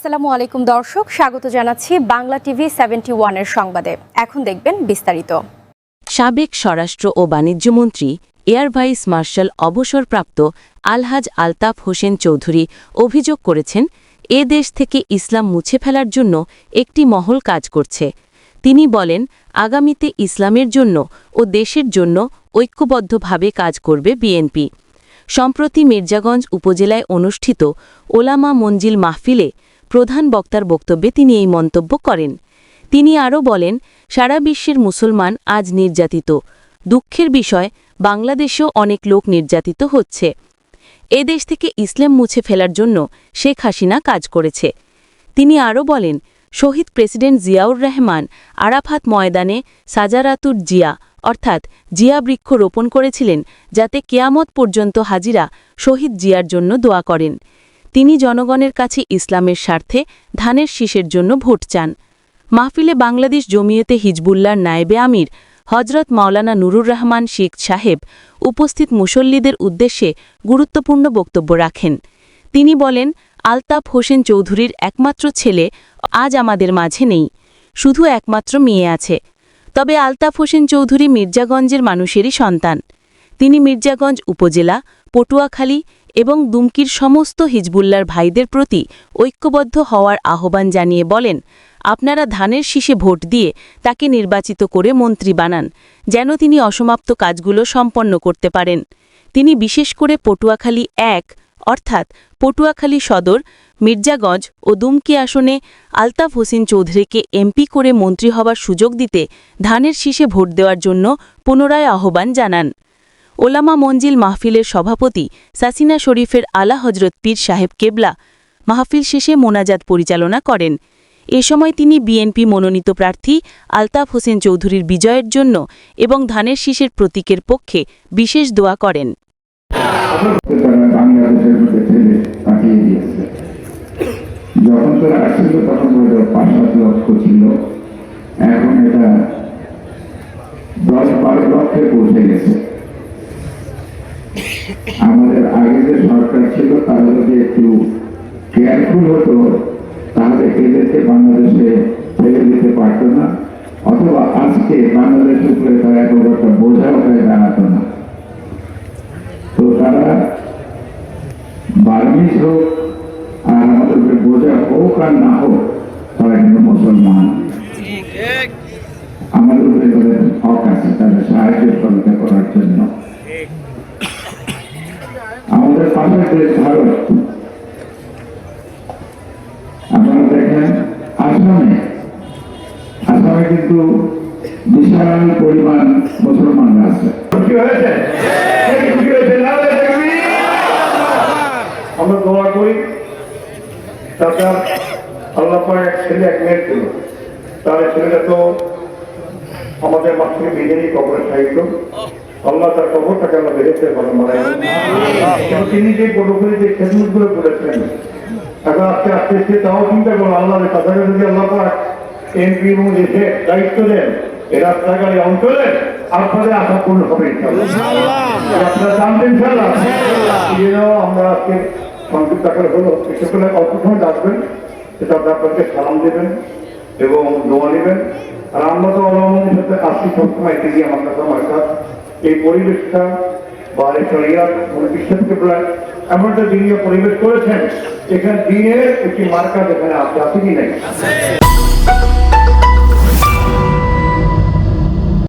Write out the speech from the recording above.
আসসালামু আলাইকুম দর্শক, স্বাগত জানাচ্ছি বাংলা টিভি সেভেন্টি ওয়ানের সংবাদে। এখন দেখবেন বিস্তারিত। সাবেক স্বরাষ্ট্র ও বাণিজ্যমন্ত্রী এয়ার ভাইস মার্শাল অবসরপ্রাপ্ত আলহাজ আলতাফ হোসেন চৌধুরী অভিযোগ করেছেন, এ দেশ থেকে ইসলাম মুছে ফেলার জন্য একটি মহল কাজ করছে। তিনি বলেন, আগামীতে ইসলামের জন্য ও দেশের জন্য ঐক্যবদ্ধভাবে কাজ করবে বিএনপি। সম্প্রতি মির্জাগঞ্জ উপজেলায় অনুষ্ঠিত ওলামা মঞ্জিল মাহফিলে প্রধান বক্তার বক্তব্যে তিনি এই মন্তব্য করেন। তিনি আরও বলেন, সারা বিশ্বের মুসলমান আজ নির্যাতিত। দুঃখের বিষয়, বাংলাদেশেও অনেক লোক নির্যাতিত হচ্ছে। এ দেশ থেকে ইসলাম মুছে ফেলার জন্য শেখ হাসিনা কাজ করেছে। তিনি আরও বলেন, শহীদ প্রেসিডেন্ট জিয়াউর রহমান আরাফাত ময়দানে সাজারাতুর জিয়া, অর্থাৎ জিয়া বৃক্ষ রোপণ করেছিলেন যাতে কেয়ামত পর্যন্ত হাজিরা শহীদ জিয়ার জন্য দোয়া করেন। তিনি জনগণের কাছে ইসলামের স্বার্থে ধানের শীষের জন্য ভোট চান। মাহফিলে বাংলাদেশ জমিয়তে হিজবুল্লার নায়েবে আমির হজরত মাওলানা নুরুর রহমান শেখ সাহেব উপস্থিত মুসল্লিদের উদ্দেশ্যে গুরুত্বপূর্ণ বক্তব্য রাখেন। তিনি বলেন, আলতাফ হোসেন চৌধুরীর একমাত্র ছেলে আজ আমাদের মাঝে নেই, শুধু একমাত্র মেয়ে আছে। তবে আলতাফ হোসেন চৌধুরী মির্জাগঞ্জের মানুষেরই সন্তান। তিনি মির্জাগঞ্জ উপজেলা, পটুয়াখালী এবং দুমকির সমস্ত হিজবুল্লার ভাইদের প্রতি ঐক্যবদ্ধ হওয়ার আহ্বান জানিয়ে বলেন, আপনারা ধানের শীষে ভোট দিয়ে তাকে নির্বাচিত করে মন্ত্রী বানান, যেন তিনি অসমাপ্ত কাজগুলো সম্পন্ন করতে পারেন। তিনি বিশেষ করে পটুয়াখালী এক, অর্থাৎ পটুয়াখালী সদর, মির্জাগঞ্জ ও দুমকি আসনে আলতাফ হোসেন চৌধুরীকে এমপি করে মন্ত্রী হবার সুযোগ দিতে ধানের শীষে ভোট দেওয়ার জন্য পুনরায় আহ্বান জানান। ওলামা মঞ্জিল মাহফিলের সভাপতি সাসিনা শরীফের আলা হজরত পীর সাহেব কেবলা মাহফিল শেষে মোনাজাত পরিচালনা করেন। এ সময় তিনি বিএনপি মনোনীত প্রার্থী আলতাফ হোসেন চৌধুরীর বিজয়ের জন্য এবং ধানের শীষের প্রতীকের পক্ষে বিশেষ দোয়া করেন। এখন এটা দশ বারো লক্ষে পৌঁছে গেছে। আমাদের আগে যে সরকার ছিল, তারা যদি একটু কেয়ারফুল হতো। তাহলে এদেরকে বাংলাদেশে ফেলে দিতে পারতো না। অথবা আজকে বাংলাদেশ উপরে তারা এত একটা বোঝা হয়ে দাঁড়াতো না। তো তারা বার্মিজ হোক আর আমাদের উপরে বোঝা হোক আর না হোক, তারা কিন্তু মুসলমান। আমাদের উপরে তাদের হক আছে, তাদের সাহায্য সহায়তা করার জন্য। আমাদের ভারত আপনারা দেখেন, আসামে আসামে কিন্তু বিশাল পরিমাণ মুসলমানরা আছে। কে হয়েছে? আমরা দোয়া করি তাতে আল্লাহ এক ছেলে, এক মেয়ের ছিল তার ছেলেটা তো আমাদের মাঠ থেকে বিজেপি কবরে সাহিত্য। আল্লাহ তার কবরটাকে আমরা বেড়েছে ভালো কিন্তু তিনি যে পটুখালি যে খেদমতগুলো করেছেন এখন আস্তে আস্তে আস্তে তাও চিন্তা করো আল্লাহর কাছাকাছি যদি আল্লাহ পাক এমপি এবং দেশে দায়িত্ব দেন এ রাস্তাঘাটে অঞ্চলে আপনাদের আশা পূর্ণ হবে আপনারা জানবেন ইনশাআল্লাহ। আমরা আজকে সংযুক্ত আকারে হলো সকলে অল্প সময় ডাকবেন সেটা আপনি আপনাকে সালাম দেবেন এবং দোয়া নেবেন। আর আমরা তো অলমনের সাথে আসি সবসময় এটি দিয়ে আমার কাছে আমার এই পরিবেশটা বা এই শরিয়াত বিশ্বাস বিশ্বাসকে প্রায় এমন একটা পরিবেশ করেছেন, এখানে দিনের একটি মার্কা যেখানে আছে কি নাই?